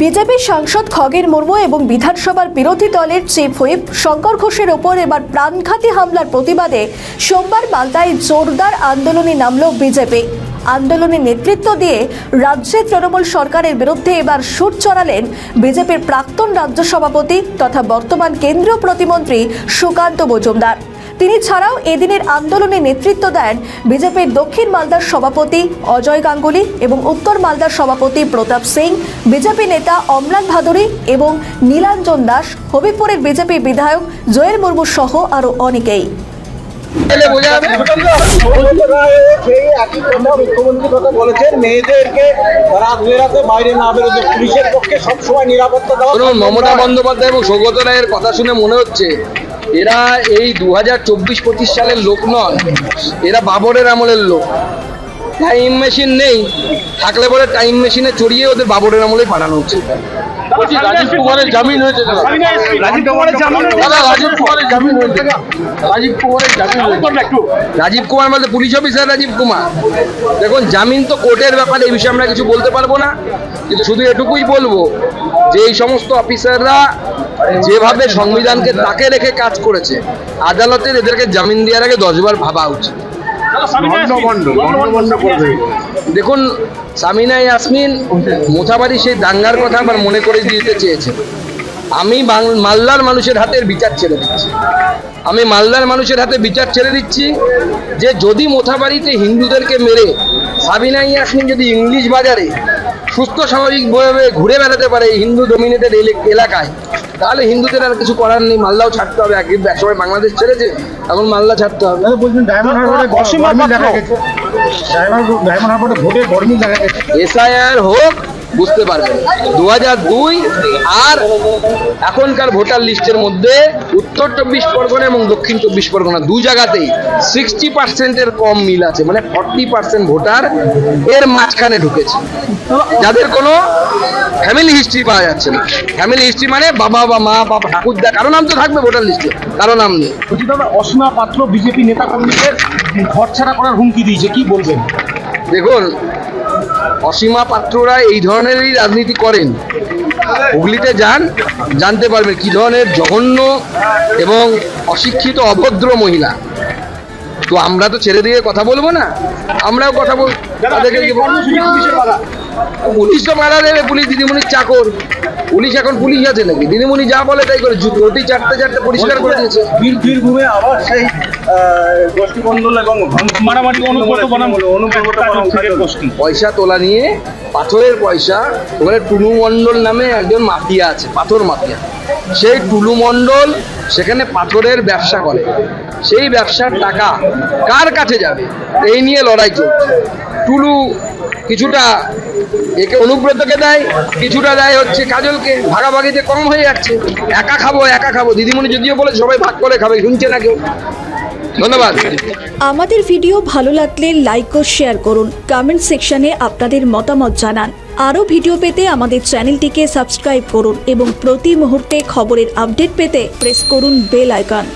BJP সাংসদ খগেন মুর্মু এবং বিধানসভার বিরোধী দলের চিফ হুইপ শঙ্কর ঘোষের ওপর এবার প্রাণঘাতী হামলার প্রতিবাদে সোমবার মালদায় জোরদার আন্দোলনে নামল বিজেপি। আন্দোলনে নেতৃত্ব দিয়ে রাজ্যে তৃণমূল সরকারের বিরুদ্ধে এবার সুর চড়ালেন বিজেপির প্রাক্তন রাজ্য সভাপতি তথা বর্তমান কেন্দ্রীয় প্রতিমন্ত্রী সুকান্ত মজুমদার। তিনি ছাড়াও এদিনের আন্দোলনে নেতৃত্ব দেন বিজেপির দক্ষিণ মালদার সভাপতি অজয় গাঙ্গুলি এবং উত্তর মালদার সভাপতি প্রতাপ সিং বিজেপি নেতা অমলান ভাদুরী এবং নীলাঞ্জন দাস হবিপুরের বিজেপি বিধায়ক জয়ের মুর্মু সহ আরও অনেকেই। এলে বোঝা যাবে সেই একই কথা মুখ্যমন্ত্রী কথা বলেছেন মেয়েদেরকে রাত বেরাতে বাইরে না বেরোতে পুলিশের পক্ষে সবসময় নিরাপত্তা দেওয়া মমতা বন্দ্যোপাধ্যায় এবং সৌগত রায়ের কথা শুনে মনে হচ্ছে এরা এই দু হাজার চব্বিশ পঁচিশ সালের লোক নন এরা বাবরের আমলের লোক। টাইম মেশিন নেই থাকলে পরে টাইম মেশিনে চড়িয়ে ওদের বাবরের আমলে পাঠানো বলছি, রাজীব কুমারের জামিন হয়েছে রাজীব কুমারের জামিন রাজীব কুমারের জামিন হয়েছে। রাজীব কুমারের জামিন রাজীব কুমার বলতে পুলিশ অফিসার রাজীব কুমার। দেখুন জামিন তো কোর্টের ব্যাপারে এই বিষয়ে আমরা কিছু বলতে পারব না। কিন্তু শুধু এটুকুই বলব যে এই সমস্ত অফিসাররা যেভাবে সংবিধানকে তাকে রেখে কাজ করেছে আদালতের এদেরকে জামিন দেওয়ার আগে দশবার ভাবা উচিত। দেখুন সামিনা ইয়াসমিন মোথাবাড়ি সেই দাঙ্গার কথা আবার মনে করে দিতে চেয়েছে। আমি মালদার মানুষের হাতের বিচার ছেড়ে দিচ্ছি। আমি মালদার মানুষের হাতে বিচার ছেড়ে দিচ্ছি যে যদি মোথাবাড়িতে হিন্দুদেরকে মেরে সাবিনা ইয়াসমিন যদি ইংলিশ বাজারে সুস্থ স্বাভাবিকভাবে ঘুরে বেড়াতে পারে হিন্দু ডোমিনেটেড এলাকায় তাহলে হিন্দুদের আর কিছু করার নেই মালদাও ছাড়তে হবে এক একসময় বাংলাদেশ ছেড়েছে এখন মালদা ছাড়তে হবে। বলছেন ডায়মন্ড হারবারে অসীমা দেখা গেছে। ডায়মন্ড ডায়মন্ড হারবারে ভোটে গরমিল দেখা গেছে। এসআইআর হোক বুঝতে পারবেন। দু দুই আর এখনকার ভোটার লিস্টের মধ্যে উত্তর চব্বিশ পরগনা এবং দক্ষিণ চব্বিশ পরগনা দু জায়গাতেই সিক্সটি পার্সেন্টের কম মিল আছে মানে ফর্টি পার্সেন্ট ভোটার এর মাঝখানে ঢুকেছে। যাদের কোনো ফ্যামিলি হিস্ট্রি পাওয়া যাচ্ছে না। ফ্যামিলি হিস্ট্রি মানে বাবা বা মা বাবা ঠাকুরদা কারও নাম তো থাকবে ভোটার লিস্টে কারও নাম নেই। বলছি দাদা অসীমা পাত্র বিজেপি নেতা কর্মীদের ঘর ছাড়া করার হুমকি দিয়েছে কি বলবেন? দেখুন অসীমা পাত্ররা এই ধরনেরই রাজনীতি করেন। হুগলিতে যান জানতে পারবেন কি ধরনের জঘন্য এবং অশিক্ষিত অভদ্র মহিলা। তো আমরা তো ছেড়ে দিয়ে কথা বলব না। আমরাও কথা বল তাদেরকে বলব? পুলিশ তো মারা দেবে পুলিশ দিদিমণির চাকর। পুলিশ এখন পুলিশ আছে নাকি? দিদিমণি যা বলে তাই করে রুটি পরিষ্কার করে দিয়েছে। বীরভূমে আবার সেই গোষ্ঠীমণ্ডল এবং মারামারি অনুব্রত বনাম অনুব্রত গোষ্ঠী। পয়সা তোলা নিয়ে পাথরের পয়সা ওখানে টুলু মণ্ডল নামে একজন মাফিয়া আছে পাথর মাফিয়া। সেই টুলু মণ্ডল সেখানে পাথরের ব্যবসা করে। সেই ব্যবসার টাকা কার কাছে যাবে? এই নিয়ে লড়াই চলছে। টুলু কিছুটা একে অনুব্রতকে দেয়, কিছুটা দেয় হচ্ছে কাজলকে। ভাগাভাগিতে কম হয়ে যাচ্ছে। একা খাব একা খাব। দিদিমণি যদিও বলে সবাই ভাগ করে খাবে, শুনছে না কেউ। ধন্যবাদ। আমাদের ভিডিও ভালো লাগলে লাইক ও শেয়ার করুন। কমেন্ট সেকশনে আপনাদের মতামত জানান। আরও ভিডিও পেতে আমাদের চ্যানেলটিকে সাবস্ক্রাইব করুন এবং প্রতি মুহূর্তে খবরের আপডেট পেতে প্রেস করুন বেল আইকন